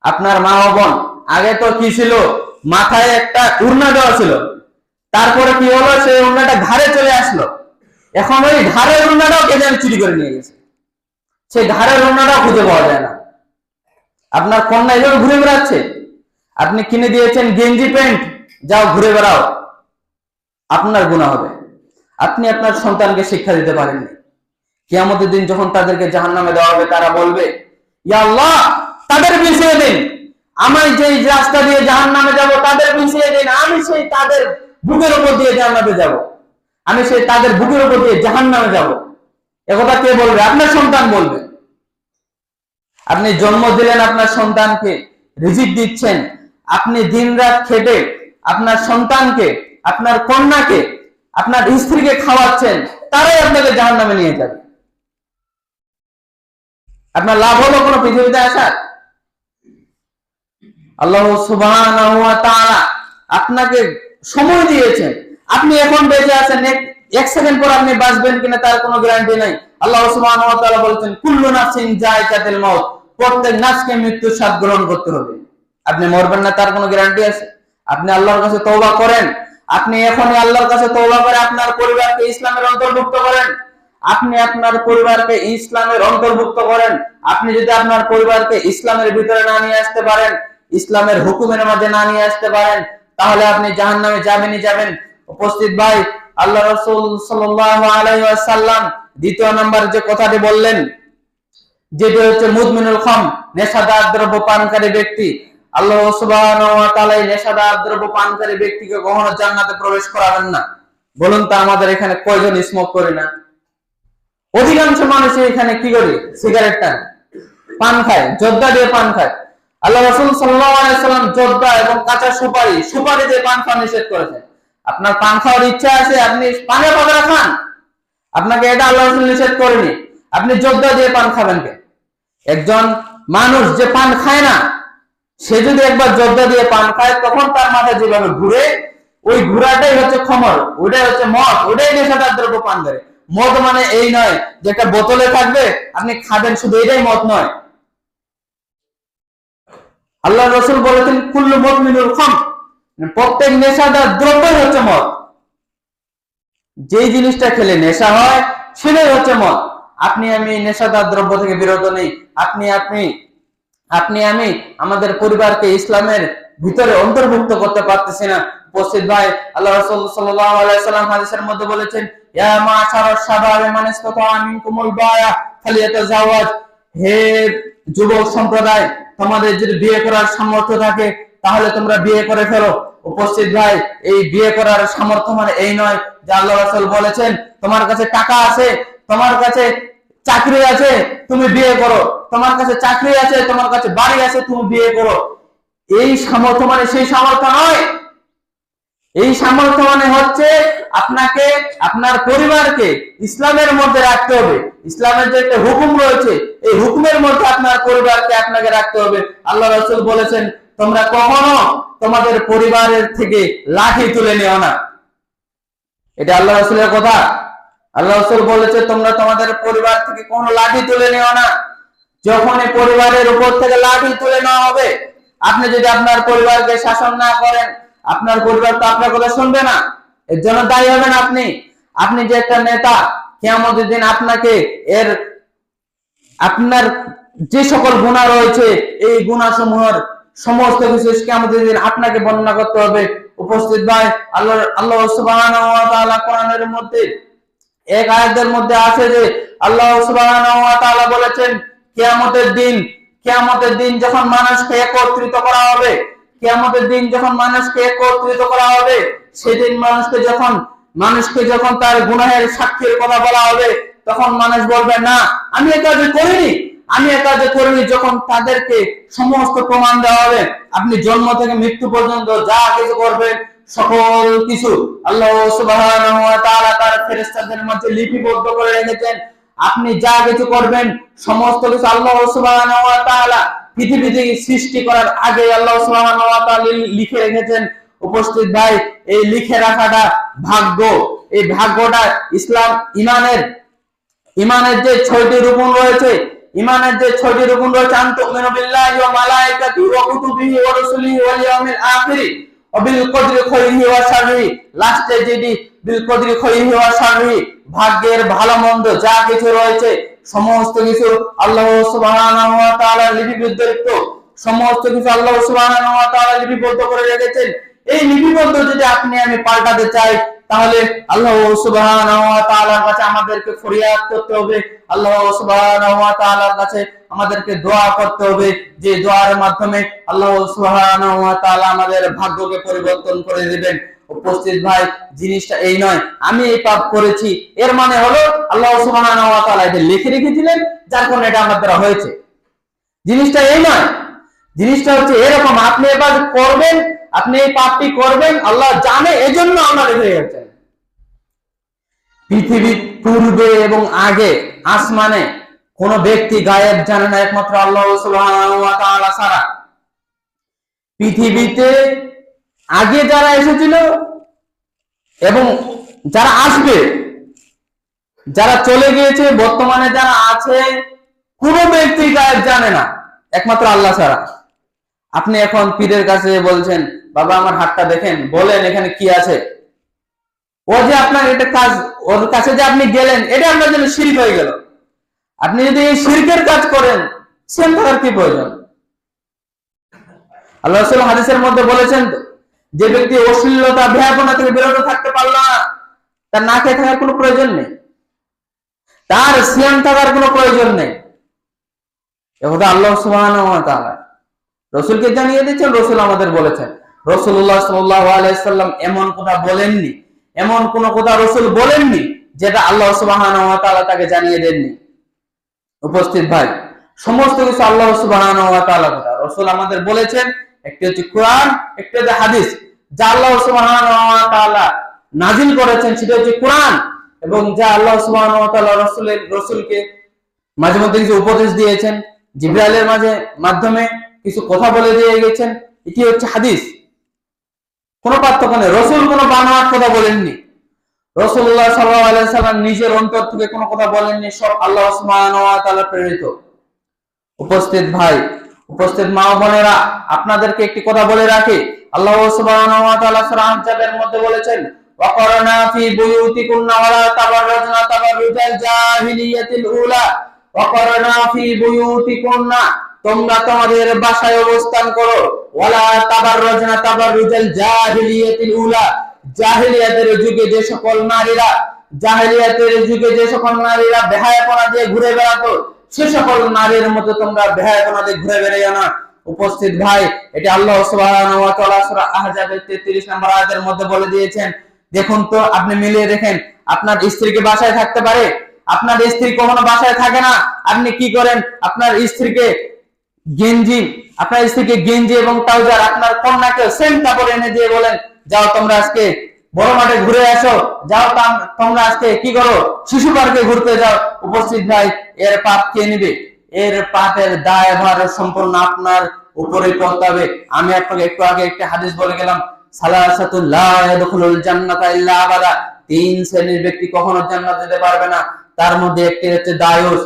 আপনার মা ও বোন, আগে তো কি ছিল? মাথায় একটা উড়না দেওয়া ছিল। তারপরে কি হলো? সেই উড়নাটা ধারে চলে আসলো। এখন ওই ঘাড়ের উড়নাটাও কে যেন চুরি করে নিয়ে গেছে। সেই ঘাড়ের উড়নাটাও খুঁজে পাওয়া যায় না। আপনার কন্যা এভাবে ঘুরে বেড়াচ্ছে। আপনি কিনে দিয়েছেন গেঞ্জি প্যান্ট। যাও ঘুরে বেড়াও। আপনার গুণা হবে। আপনি আপনার সন্তানকে শিক্ষা দিতে পারেননি। কিয়ামতের দিন যখন তাদেরকে জাহান নামে দেওয়া হবে, তারা বলবে, ইয়া আল্লাহ তাদের মিশিয়ে দিন। আমি যেই রাস্তা দিয়ে জাহান নামে যাব, তাদের মিশিয়ে দিন। আমি সেই তাদের বুকের উপর দিয়ে জাহান যাব। আমি সেই তাদের বুকের উপর দিয়ে জাহান নামে যাব একথা কে বলবে? আপনার সন্তান বলবে। আপনি জন্ম দিলেন আপনার সন্তানকে, রিজিক দিচ্ছেন। আপনি দিনরাত খেটে আপনার সন্তানকে, আপনার কন্যাকে, আপনার স্ত্রীকে খাওয়াচ্ছেন, তারাই আপনাকে জাহান নামে নিয়ে যাবে। আপনার লাভ হলো কোনো পৃথিবীতে আসার? আল্লাহ তাআলা আপনাকে সময় দিয়েছেন। আপনি এখন বেঁচে আছেন, এক- সেকেন্ড পর আপনি বাঁচবেন কিনা তার কোনো গ্যারান্টি নাই। আল্লাহ তাআলা বলেছেন, কুল্লু যায়কাতুল মাউত প্রত্যেক নাফসকে মৃত্যুর স্বাদ গ্রহণ করতে হবে। আপনি মরবেন না তার কোনো গ্যারান্টি আছে? আপনি আল্লাহর কাছে তৌবা করেন। আপনি এখনই আল্লাহর কাছে তৌবা করে আপনার পরিবারকে ইসলামের অন্তর্ভুক্ত করেন। আপনি আপনার পরিবারকে ইসলামের অন্তর্ভুক্ত করেন। আপনি যদি আপনার পরিবারকে ইসলামের ভিতরে না নিয়ে আসতে পারেন ইসলামের হুকুমের মাঝে না নিয়ে আসতে পারেন, তাহলে আপনি জাহান নামে যাবেনই যাবেন। উপস্থিত ভাই, আল্লাহ রসুল সাল্লাম দ্বিতীয় নম্বর যে কথাটি বললেন, যেটি হচ্ছে মুদমিনুল খম, নেশাদার দ্রব্য পানকারী ব্যক্তি। আল্লাহ এই নেশাদার দ্রব্য পানকারী ব্যক্তিকে কখনো জান্নাতে প্রবেশ করাবেন না। বলুন তো আমাদের এখানে কয়জন স্মোক করে না? অধিকাংশ মানুষ এখানে কি করি? সিগারেট টান। পান খায় যোদ্ধা দিয়ে পান খায়। আল্লাহ রসুল সাল্লাম জর্দা এবং কাঁচা সুপারি সুপারি দিয়ে পান খাওয়া নিষেধ করেছেন। আপনার পান খাওয়ার ইচ্ছা আছে, আপনি পানে পাকড়া খান। আপনাকে এটা আল্লাহ রসুল নিষেধ করেনি। আপনি জর্দা দিয়ে পান খাবেন কে? একজন মানুষ যে পান খায় না, সে যদি একবার জর্দা দিয়ে পান খায়, তখন তার মাথায় যেভাবে ঘুরে, ওই ঘোরাটাই হচ্ছে খমর ওটাই হচ্ছে মদ ওটাই নেশাদার দ্রব্য পান করে। মদ মানে এই নয় যে একটা বোতলে থাকবে, আপনি খাবেন, শুধু এটাই মদ নয়। আল্লাহ রসুল বলেছেন, কুল্লু মদ মিনুল খম প্রত্যেক নেশাদার দ্রব্যই হচ্ছে মদ। যেই জিনিসটা খেলে নেশা হয়, সেটাই হচ্ছে মদ। আপনি, আমি নেশাদার দ্রব্য থেকে বিরত নেই। আপনি আপনি আপনি, আমি আমাদের পরিবারকে ইসলামের ভিতরে অন্তর্ভুক্ত করতে পারতেছি না। উপস্থিত ভাই, আল্লাহ রাসূল সাল্লাম হাদিসের মধ্যে বলেছেন মান হে যুবক সম্প্রদায় তোমাদের যদি বিয়ে করার সামর্থ্য থাকে, তাহলে তোমরা বিয়ে করে ফেলো। উপস্থিত ভাই, এই বিয়ে করার সামর্থ্য মানে এই নয় যে আল্লাহ রাসুল বলেছেন, তোমার কাছে টাকা আছে, তোমার কাছে চাকরি আছে, তুমি বিয়ে করো। তোমার কাছে চাকরি আছে, তোমার কাছে বাড়ি আছে, তুমি বিয়ে করো। এই সামর্থ্য মানে সেই সামর্থ্য নয়। এই সামর্থ্য মানে হচ্ছে আপনাকে, আপনার পরিবারকে ইসলামের মধ্যে রাখতে হবে। ইসলামের যে একটা হুকুম রয়েছে, এই হুকুমের মধ্যে আপনার পরিবারকে আপনাকে রাখতে হবে। আল্লাহ রসুল বলেছেন, তোমরা কখনো তোমাদের পরিবারের থেকে লাঠি তুলে নিও না। এটা আল্লাহ রসুলের কথা। আল্লাহ রসুল বলেছে, তোমরা তোমাদের পরিবার থেকে কোনো লাঠি তুলে নিও না। যখন পরিবারের উপর থেকে লাঠি তুলে নেওয়া হবে, আপনি যদি আপনার পরিবারকে শাসন না করেন আপনার পরিবার তো আপনার কথা শুনবে না। এর জন্য দায়ী হবেন আপনি। আপনি যে একটা নেতা কেমন দিন আপনাকে এর আপনার যে সকল গুণা রয়েছে, এই গুণাসমূহের সমস্ত কিছু কেমন দিন আপনাকে বর্ণনা করতে হবে। উপস্থিত ভাই আল্লাহ আল্লাহ সুবহানাহু ওয়া তাআলা কোরআনের মধ্যে এক আয়াতের মধ্যে আছে যে, আল্লাহ সুবহানাহু ওয়া তাআলা বলেছেন, কিয়ামতের দিন কিয়ামতের দিন যখন মানুষকে একত্রিত করা হবে কিয়ামতের দিন যখন মানুষকে একত্রিত করা হবে, সেদিন মানুষকে যখন মানুষকে যখন তার গুনাহের সাক্ষীর কথা বলা হবে, তখন মানুষ বলবে, না, আমি এ করিনি। আমি এ করিনি যখন তাদেরকে সমস্ত প্রমাণ দেওয়া হবে। আপনি জন্ম থেকে মৃত্যু পর্যন্ত যা কিছু করবেন, সকল কিছু আল্লাহ সুবহানাহু ওয়া তাআলা তার ফেরেশতাদের মধ্যে লিপিবদ্ধ করে রেখেছেন। আপনি যা কিছু করবেন, সমস্ত কিছু আল্লাহ সুবহানাহু ওয়া তাআলা পৃথিবী থেকে সৃষ্টি করার আগে আল্লাহ ওয়া তাআলা লিখে রেখেছেন উপস্থিত, ভাই, এই লিখে রাখাটা ভাগ্য। এই ভাগ্যটা ইসলাম, ইমানের ইমানের যে ছয়টি রূপন রয়েছে, ইমানের যে ছয়টি রুকুন রয়েছে বিল্লাহি ওয়া মালাইকাতিহি ওয়া কুতুবিহি ওয়া রুসুলিহি ওয়াল ইয়াউমিল আখিরি ওয়া বিল কদরি খাইরিহি ওয়া শাররিহি লাস্টে যেটি বিল কদরি খাইরিহি ওয়া শাররিহি ভাগ্যের ভালো মন্দ যা কিছু রয়েছে সমস্ত কিছু আল্লাহ সুবহানাহু ওয়া সমস্ত কিছু আল্লাহ লিপিবদ্ধ করে রেখেছেন। এই লিপিবদ্ধ যদি আপনি আমি পাল্টাতে চাই, তাহলে আল্লাহ কাছে আমাদেরকে ফরিয়াদ করতে হবে। আল্লাহ কাছে আমাদেরকে দোয়া করতে হবে, যে দোয়ার মাধ্যমে আল্লাহ আমাদের ভাগ্যকে পরিবর্তন করে দিবেন। উপস্থিত, ভাই, জিনিসটা এই নয়, আমি এই পাপ করেছি। এর মানে হলো, আল্লাহ সুবহানাহু লিখে রেখেছিলেন, যার কারণে এটা আমার দ্বারা হয়েছে। জিনিসটা এই নয়, জিনিসটা হচ্ছে এরকম, আপনি এবার করবেন, আপনি এই পাপটি করবেন, আল্লাহ জানে, এজন্য আমরা রেখে গেছেন পৃথিবীর পূর্বে এবং আগে, আসমানে, কোন ব্যক্তি গায়েব জানে না, একমাত্র আল্লাহ সুবহানাহু ওয়া পৃথিবীতে আগে যারা এসেছিল এবং যারা আসবে যারা চলে গিয়েছে বর্তমানে যারা আছে কোন ব্যক্তি গায়েব জানে না একমাত্র আল্লাহ ছাড়া। আপনি এখন পীরের কাছে বলছেন বাবা আমার হাতটা দেখেন বলেন এখানে কি আছে? ও যে আপনার এটা কাজ ওর কাছে যে আপনি গেলেন এটা আপনার জন্য শিরক হয়ে গেল। আপনি যদি এই শিরকের কাজ করেন সেম থাকার কি প্রয়োজন? আল্লাহ হাদিসের মধ্যে বলেছেন তো, যে ব্যক্তি অশ্লীলতা ভয়াপনা থেকে বিরত থাকতে পারল না, তার না খেয়ে থাকার কোনো প্রয়োজন নেই। তার সিয়াম থাকার কোনো প্রয়োজন নেই। এবার আল্লাহ ওয়া রসুলকে জানিয়ে দিচ্ছেন রসুল আমাদের বলেছেন। রসুল্লাহ সাল্লাম এমন কথা বলেননি, এমন কোন কথা রসুল বলেননি, যেটা আল্লাহ সুবাহ তাকে জানিয়ে দেননি। উপস্থিত ভাই, সমস্ত কিছু আল্লাহ সুবাহ রসুল আমাদের বলেছেন একটি হচ্ছে কোরআন, একটি হচ্ছে হাদিস। যা আল্লাহ সুবাহ নাজিল করেছেন সেটা হচ্ছে কোরআন এবং যা আল্লাহ সুবাহ রসুলের, রসুলকে মাঝে মধ্যে কিছু উপদেশ দিয়েছেন, জিব্রাইলের মাঝে, মাধ্যমে কিছু কথা বলে দিয়ে গেছেন, এটি হচ্ছে হাদিস। কোন পার্থক্য নেই। রসুল কোন বানোয়ার কথা বলেননি। রসুল্লাহ সাল্লাম নিজের অন্তর থেকে কোনো কথা বলেননি, সব আল্লাহ ওসমান প্রেরিত। উপস্থিত ভাই উপস্থিত মা বোনেরা, আপনাদেরকে একটি কথা বলে রাখি। আল্লাহ সুবহানাহু ওয়া তাআলা সূরা মধ্যে বলেছেন ফি তাবাররুজাল জাহিলিয়াতিল উলা। ফি তোমরা তোমাদের বাসায় অবস্থান করো। ওয়ালা তাবাররাজনা তাবাররুজাল জাহিলিয়াতিল উলা। জাহিলিয়াতের যুগে যে সকল নারীরা, জাহিলিয়াতের যুগে যে সকল নারীরা বেহায়াপনা দিয়ে ঘুরে বেড়াতো সে সকল নারীর মতো তোমরা দিয়ে ঘুরে বেড়াইও না। উপস্থিত ভাই, এটা আল্লাহ 33 নম্বর আয়াতের মধ্যে বলে দিয়েছেন। দেখুন তো, আপনি মিলিয়ে দেখেন, আপনার স্ত্রীকে বাসায় থাকতে পারে? আপনার স্ত্রী কখনো বাসায় থাকে না? আপনি কি করেন? আপনার স্ত্রীকে গেঞ্জি, আপনার স্ত্রীকে গেঞ্জি এবং ট্রাউজার আপনার কন্যাকে সেম কাপড় এনে দিয়ে বলেন, যাও তোমরা আজকে বড় মাঠে ঘুরে আসো যাও তোমরা আজকে কি করো? শিশু পার্কে ঘুরতে যাও। উপস্থিত ভাই এর পাপ কে নিবে? এর পাপের দায় ভার সম্পূর্ণ আপনার উপরে পড়তে হবে। আমি আপনাকে একটু আগে একটা হাদিস বলে গেলাম সালাসাতুল লা ইয়াদখুলুল জান্নাতা ইল্লা তিন শ্রেণির ব্যক্তি কখনো জান্নাত যেতে পারবে না। তার মধ্যে একটি হচ্ছে দায়ুস,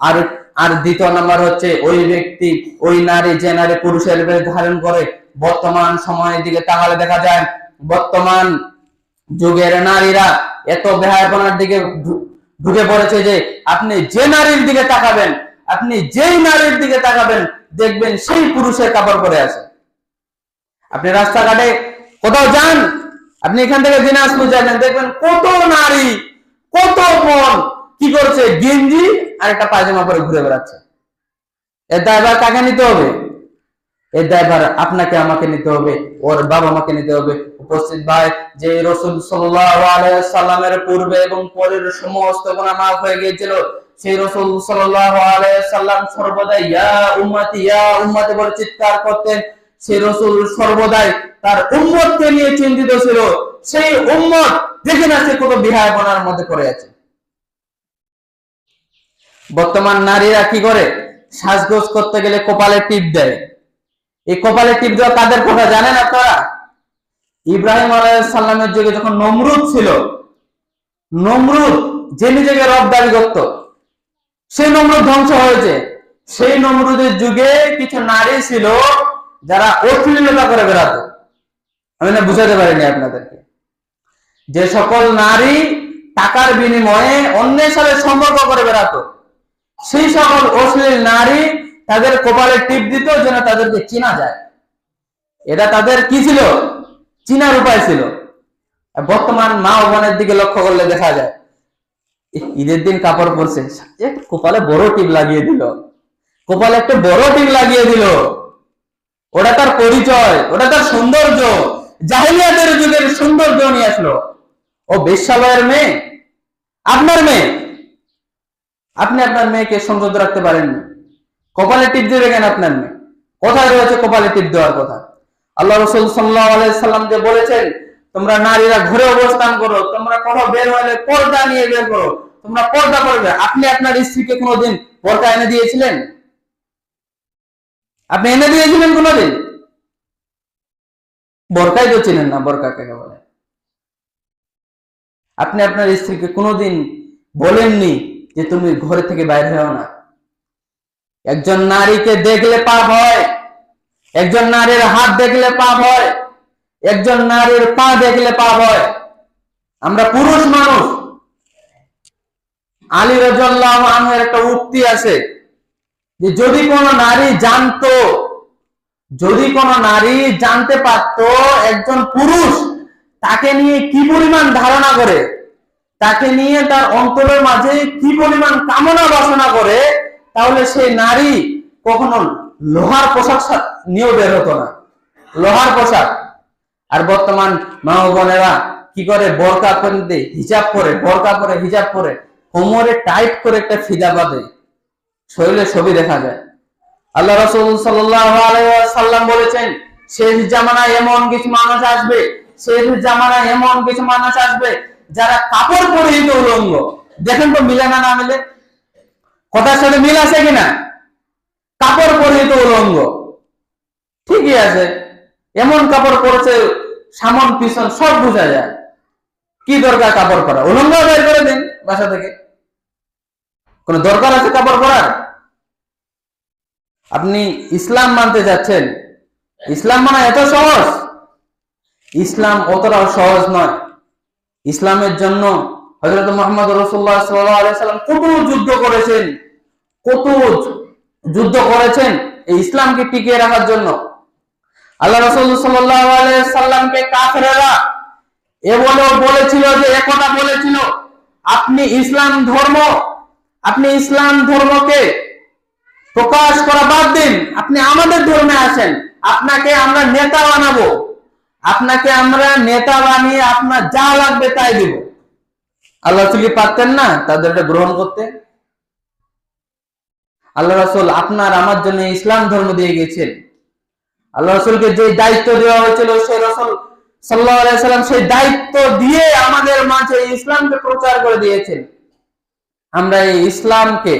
আর আর দ্বিতীয় নাম্বার হচ্ছে ওই ব্যক্তি, ওই নারী যে নারী পুরুষের বেশ ধারণ করে। বর্তমান সময়ের দিকে তাকালে দেখা যায়, বর্তমান যুগের নারীরা এত বেহায়াপনার দিকে ঢুকে পড়েছে যে আপনি যে নারীর দিকে তাকাবেন, আপনি যেই নারীর দিকে তাকাবেন, দেখবেন সেই পুরুষের কাপড় পরে আছে। আপনি রাস্তাঘাটে কোথাও যান, আপনি এখান থেকে দিনাজপুর যাবেন, দেখবেন কত নারী, কত মন কি করছে, গেঞ্জি আর একটা পায়জামা পরে ঘুরে বেড়াচ্ছে। এর দায়ভার কাকে নিতে হবে? এর দায়ভার আপনাকে আমাকে নিতে হবে, ওর বাবা মাকে নিতে হবে। উপস্থিত ভাই, যে রসুল সাল্লামের পূর্বে এবং পরের সমস্ত মাফ হয়ে গিয়েছিল, সেই রসুল সাল্লাম ইয়া উম্মতি ইয়া উম্মতি বলে চিৎকার করতেন। সেই রসুল সর্বদাই তার উম্মতকে নিয়ে চিন্তিত ছিল। সেই উম্মত দেখে না সে কত বিহায়পনার মধ্যে পড়ে আছে। বর্তমান নারীরা কি করে? সাজগোজ করতে গেলে কপালে টিপ দেয়। এই কপালে টিপ দেওয়া কাদের কথা জানেন আপনারা? ইব্রাহিম আলাইসাল্লামের যুগে যখন নমরুদ ছিল, নমরুদ যে নিজেকে রব দাবি করত, সেই নমরুদ ধ্বংস হয়েছে। সেই নমরুদের যুগে কিছু নারী ছিল যারা অশ্লীলতা করে বেড়াতো। আমি না বুঝাতে পারিনি আপনাদেরকে। যে সকল নারী টাকার বিনিময়ে অন্যের সাথে সম্পর্ক করে বেড়াতো, সেই সকল অশ্লীল নারী তাদের কপালে টিপ দিত যেন তাদেরকে চিনা যায়। এটা তাদের কি ছিল? চিনার উপায় ছিল। বর্তমান মা বোনের দিকে লক্ষ্য করলে দেখা যায় ঈদের দিন কাপড় পরছে। কপালে বড় টিপ লাগিয়ে দিল। কপালে একটা বড় টিপ লাগিয়ে দিল। ওটা তার পরিচয়, ওটা তার সৌন্দর্য। জাহিলিয়াতের যুগের সৌন্দর্য নিয়ে আসলো। ও বেশ্যালয়ের মেয়ে। আপনার মেয়ে? আপনি আপনার মেয়েকে সংযত রাখতে পারেননি। কপালে টিপ দেবে কেন আপনার মেয়ে। কোথায় রয়েছে কপালে টিপ দেওয়ার কথা? আল্লাহ রসুল সাল্লাম যে বলেছেন, তোমরা নারীরা ঘরে অবস্থান করো, তোমরা কোনো বের হলে পর্দা নিয়ে বের করো, তোমরা পর্দা করবে। আপনি আপনার স্ত্রীকে কোনোদিন পর্দা এনে দিয়েছিলেন? আপনি এনে দিয়েছিলেন কোনোদিন? বরকাই তো চিনেন না, বরকা কাকে বলে? আপনি আপনার স্ত্রীকে কোনোদিন বলেননি যে তুমি ঘরে থেকে বাইরে হও না। একজন নারীকে দেখলে পাপ হয়, একজন নারীর হাত দেখলে পাপ হয়, একজন নারীর পা দেখলে পাপ হয়। আমরা পুরুষ মানুষ। আলী রাজাল্লাহ আনহের একটা উক্তি আছে যে যদি কোনো নারী জানতো, যদি কোনো নারী জানতে পারতো একজন পুরুষ তাকে নিয়ে কি পরিমাণ ধারণা করে, তাকে নিয়ে তার অন্তরের মাঝে কি পরিমাণ কামনা বাসনা করে তাহলে সেই নারী কখনো লোহার পোশাক নিয়েও বের হতো না। লোহার পোশাক। আর বর্তমান মা বোনেরা কি করে? বরকা পরে হিজাব পরে, বরকা পরে, হিজাব পরে, কোমরে টাইট করে একটা ফিদা বাঁধে। শরীরে ছবি দেখা যায়। আল্লাহ রসুল সাল্লাম বলেছেন, শেষ জামানায় এমন কিছু মানুষ আসবে, শেষ জামানায় এমন কিছু মানুষ আসবে যারা কাপড় পরিহিত উলঙ্গ। দেখেন তো মিলে না না মিলে কথার সাথে মিল আছে কিনা? কাপড় পরিহিত উলঙ্গ। ঠিকই আছে। এমন কাপড় পরেছে, সামন, পিছন, সব বোঝা যায়। কি দরকার কাপড় পরা? উলঙ্গ বের করে দিন বাসা থেকে। কোন দরকার আছে কাপড় পরার? আপনি ইসলাম মানতে যাচ্ছেন। ইসলাম মানা এত সহজ? ইসলাম অতটাও সহজ নয়। ইসলামের জন্য হজরত মোহাম্মদ রসুল্লাহ সাল্লাম কত যুদ্ধ করেছেন? কত যুদ্ধ করেছেন? এই ইসলামকে টিকিয়ে রাখার জন্য। আল্লাহ রসুল সাল্লামকে কাফেরা এ বলেছিল যে একথা বলেছিল, আপনি ইসলাম ধর্ম, আপনি ইসলাম ধর্মকে প্রকাশ করা বাদ দিন। আপনি আমাদের ধর্মে আসেন আপনাকে আমরা নেতা বানাবো। আপনাকে আমরা নেতা বানিয়ে আপনার যা লাগবে তাই দিব। আল্লাহ রসুল কি পারতেন না? তাদের এটা গ্রহণ করতে আল্লাহ রসুল আপনার আমার জন্য ইসলাম ধর্ম দিয়ে গেছেন আল্লাহ রসুলকে যে দায়িত্ব দেওয়া হয়েছিল সেই রসুল সাল্লাহ সাল্লাম সেই দায়িত্ব দিয়ে আমাদের মাঝে ইসলামকে প্রচার করে দিয়েছেন। আমরা এই ইসলামকে,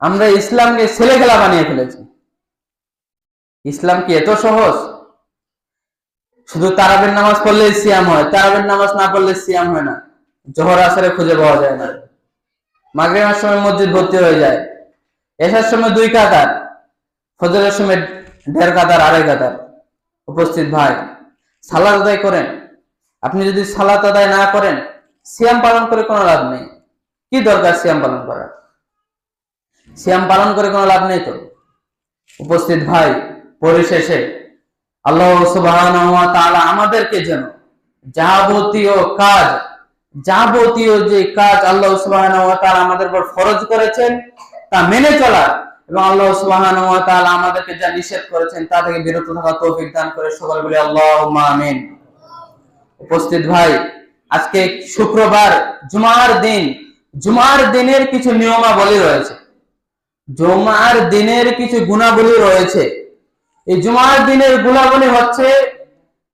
আমরা ইসলামকে ছেলে খেলা বানিয়ে ফেলেছি। ইসলাম কি এত সহজ? শুধু তারাবের নামাজ পড়লে সিয়াম হয়, তারাবের নামাজ না পড়লে সিয়াম হয় না। জোহর আসরে খুঁজে পাওয়া যায় না। মাগরিবের সময় মসজিদ ভর্তি হয়ে যায়। এসার সময় দুই কাতার, ফজরের সময় দেড় কাতার, আড়াই কাতার উপস্থিত ভাই। সালাদ আদায় করেন। আপনি যদি সালাত আদায় না করেন, সিয়াম পালন করে কোনো লাভ নেই। কি দরকার সিয়াম পালন করার? সিয়াম পালন করে কোনো লাভ নেই তো? উপস্থিত ভাই, পরিশেষে আল্লাহ তাআলা আমাদেরকে যেন যাবতীয় কাজ যাবতীয় যে কাজ আল্লাহ তাআলা আমাদের উপর ফরজ করেছেন, তা মেনে চলা এবং আল্লাহ তাআলা আমাদেরকে যা নিষেধ করেছেন, তা থেকে বিরত থাকা তৌফিক দান করে সকল বলি আল্লাহুম্মা আমিন। উপস্থিত ভাই, আজকে শুক্রবার, জুমার দিন। জুমার দিনের কিছু নিয়মাবলী রয়েছে। জুমার দিনের কিছু গুণাবলী রয়েছে। এই জুমার দিনের গুণাবলী হচ্ছে